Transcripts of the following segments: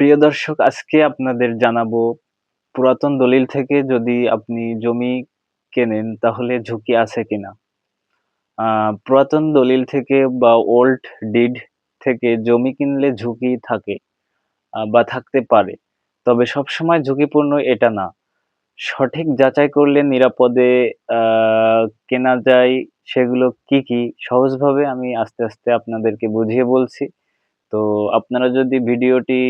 প্রিয় দর্শক, আজকে আপনাদের জানাব পুরাতন দলিল থেকে যদি আপনি জমি কেনেন তাহলে ঝুঁকি আছে কিনা। পুরাতন দলিল থেকে বা ওল্ড ডিড থেকে জমি কিনলে ঝুঁকি থাকে বা থাকতে পারে। তবে সবসময় ঝুঁকিপূর্ণ এটা না। সঠিক যাচাই করলে নিরাপদে কেনা যায় সেগুলো কি কি, সহজভাবে আমি আস্তে আস্তে আপনাদেরকে বুঝিয়ে বলছি। তো আপনারা যদি ভিডিওটি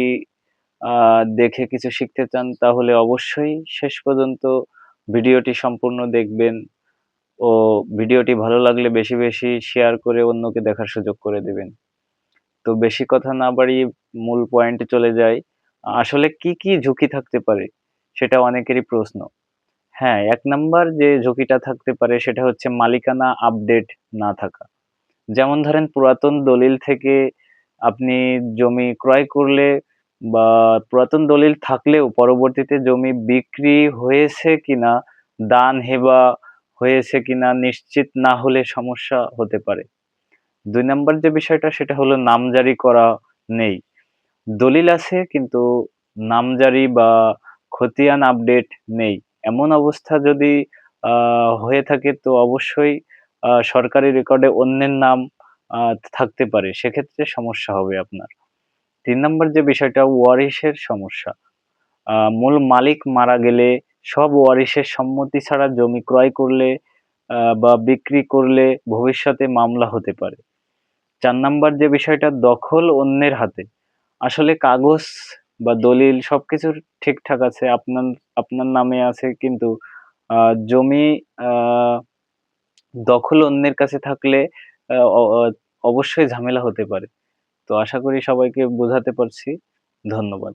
দেখে কিছু শিখতে চান, তাহলে অবশ্যই শেষ পর্যন্ত ভিডিওটি সম্পূর্ণ দেখবেন ও ভিডিওটি ভালো লাগলে বেশি বেশি শেয়ার করে অন্যকে দেখার সুযোগ করে দেবেন। তো বেশি কথা না বাড়িয়ে মূল পয়েন্টে চলে যাই। আসলে কি কি ঝুঁকি থাকতে পারে সেটা অনেকেরই প্রশ্ন। হ্যাঁ এক নাম্বার যে ঝুঁকিটা থাকতে পারে সেটা হচ্ছে মালিকানা আপডেট না থাকা। যেমন ধরেন পুরাতন দলিল থেকে আপনি জমি ক্রয় করলে বা পুরাতন দলিল থাকলেও পরবর্তীতে জমি বিক্রি হয়েছে কিনা, দান হেবা হয়েছে কিনা নিশ্চিত না হলে সমস্যা হতে পারে। দুই নম্বর যে বিষয়টা, সেটা হলো নামজারি করা নেই। দলিল আছে, কিন্তু নামজারি বা খতিয়ান আপডেট নেই। এমন অবস্থা যদি হয়ে থাকে, তো অবশ্যই সরকারি রেকর্ডে অন্যের নাম থাকতে পারে। সেক্ষেত্রে সমস্যা হবে আপনার। তিন নম্বর যে বিষয়টা, ওয়ারিশের সমস্যা। মূল মালিক মারা গেলে সব ওয়ারিশের সম্মতি ছাড়া জমি ক্রয় করলে বা বিক্রি করলে ভবিষ্যতে মামলা হতে পারে। চার নাম্বার যে বিষয়টা, দখল অন্যের হাতে। আসলে কাগজ বা দলিল সবকিছু ঠিকঠাক আছে, আপনার আপনার নামে আছে, কিন্তু জমি দখল অন্যের কাছে থাকলে অবশ্যই ঝামেলা হতে পারে। তো আশা করি সবাইকে বোঝাতে পারছি। ধন্যবাদ।